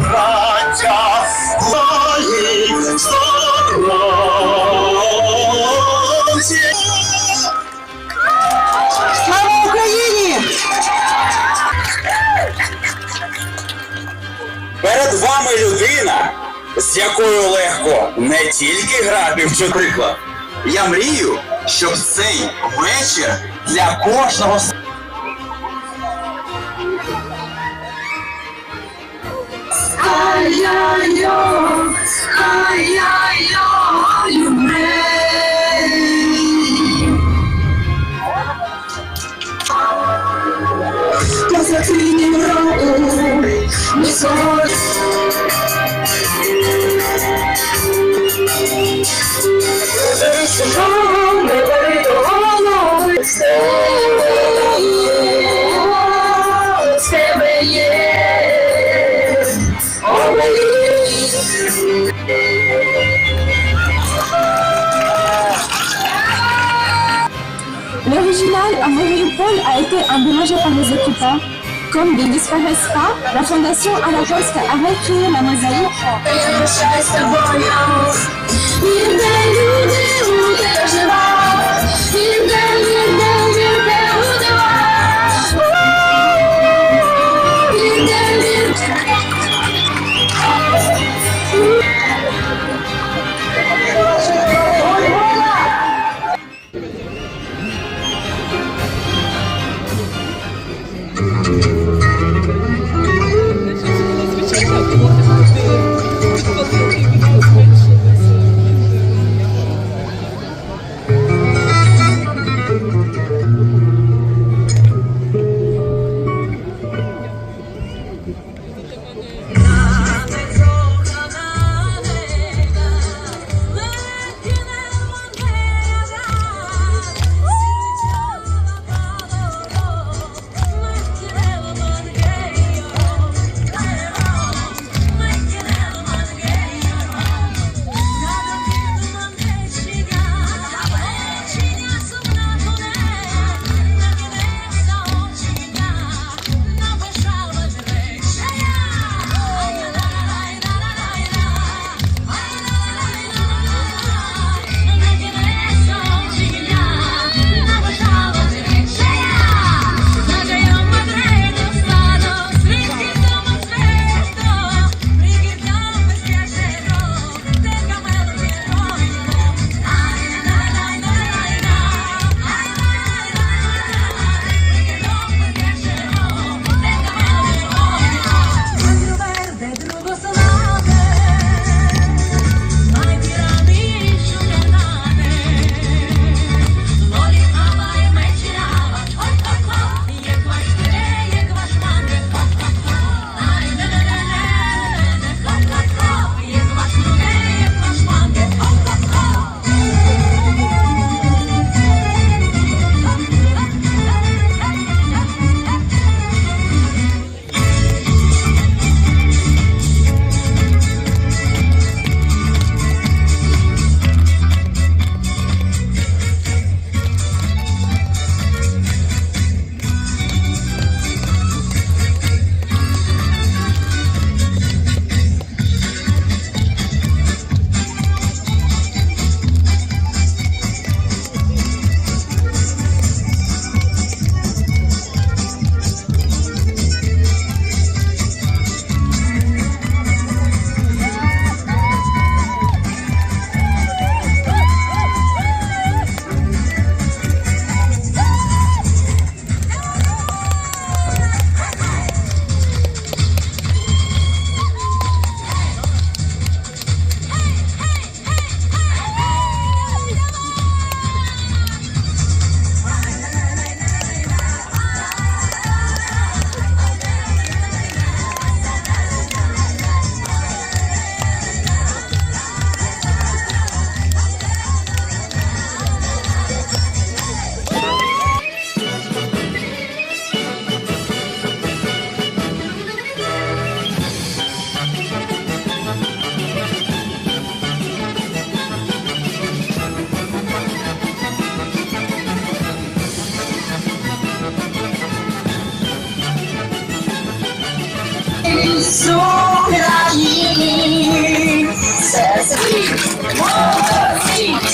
браття, Україні! Перед вами людина, з якою легко не тільки грати чотири. Приклад. Я мрію, щоб цей вечір для кожного с- L'original à Mariupol a été endommagé par les occupants. Comme ne disparaissent pas, la fondation à la Poste a recréé la mosaïque з Це світ, молодці,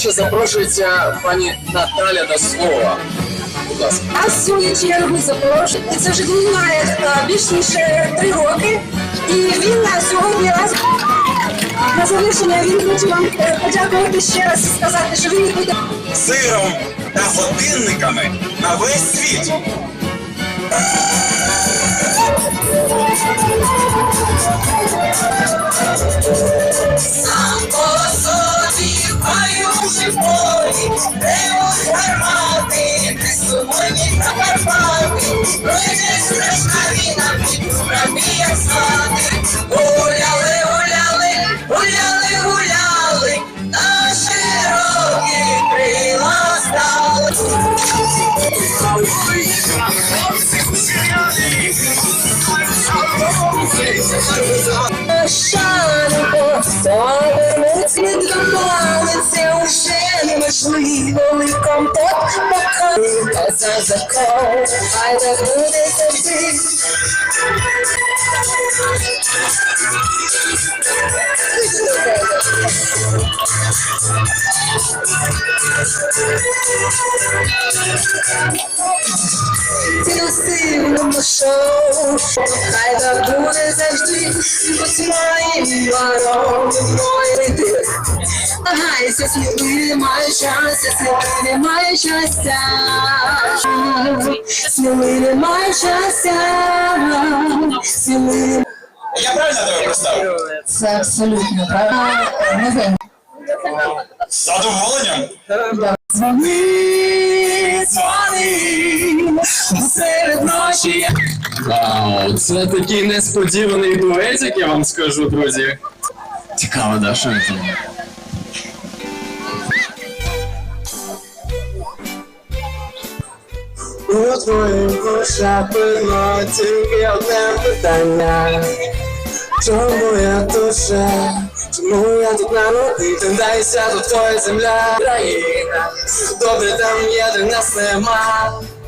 ще запрошується пані Наталя до слова. Будь ласка. А в свою чергу запрошую. Це вже він має е, більш ніж е, три роки. І він на сьогодні раз на завершення він хоче вам е, подякувати ще раз і сказати, що він буде Сиром та годинниками на весь світ. Сам паючи полі, ревуть гармати, не сумні на Карпати, пройде страшна війна, підправі як звати. Неможливо ликом так покати, та за закон, хай не буде завжди. Цілосильному шоу, хай так буде завжди, будь моїм вором, мой ти. Намагайся, сміливий, немає щастя, сміливий, немає щастя. Сміливий, немає щастя, сміливий. Я правильно тебе представив? Це абсолютно правильно. З задоволенням. Дзвони, дзвони, серед ночі. Вау, це такий несподіваний дуетик, я вам скажу, друзі. Цікаво, да, що це? У твоїх очах тільки одне питання. Чому я душа? Чому я тут на ноги? Тендайся, тут твоя земля, країна. Добре, там є, нас нема.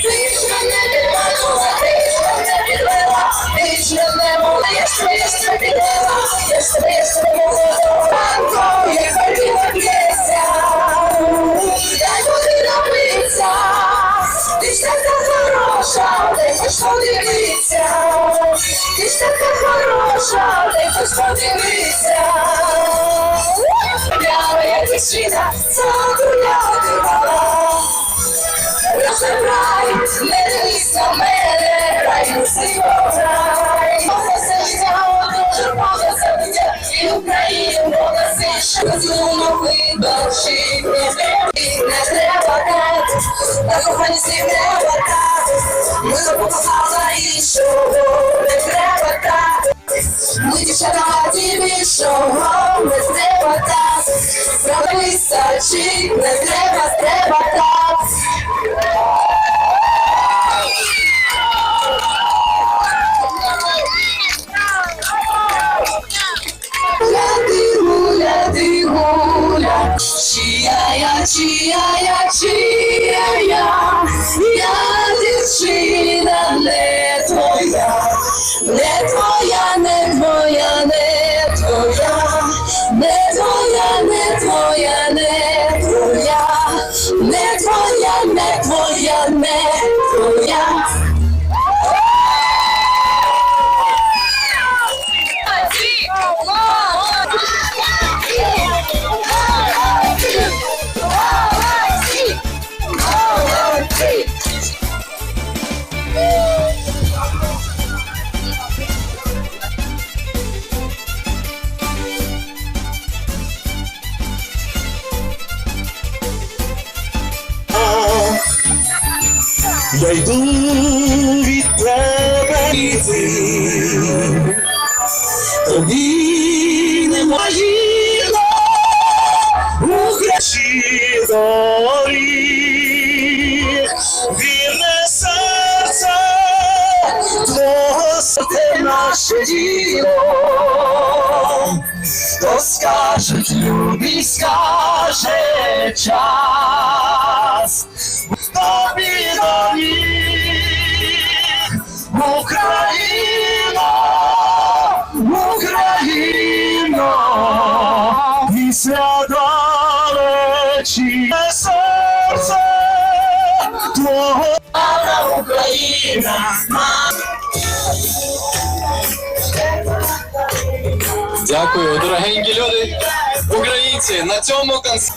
Ж мене підвела, ти ж мене молиш, ти ж мене підвела, я ж тебе, я ж тебе молода, ранком, як хотіла п'єся, дай води напиться, ти ж така хороша, ти хоч подивися, ти ж така хороша, ти хоч подивися. Прямо як дівчина, загуляла. Розбирай, так українців не хватає, ми запропонували іншого, не треба так, ми дівчата раді більшого, не треба так, правда вистачить, не треба, треба так. Гуляти, гуляти, гуля, чия я, чия я, чия. ya, ya. України моїно, украши зоріх, вірне серце, твого серце наше діло, то скажуть любі, скаже час, тобі до них, Україна. Дякую, дорогенькі люди. Українці, на цьому концерті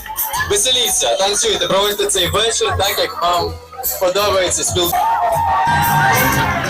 веселіться, танцюйте, проводьте цей вечір так, як вам подобається спілкуватися.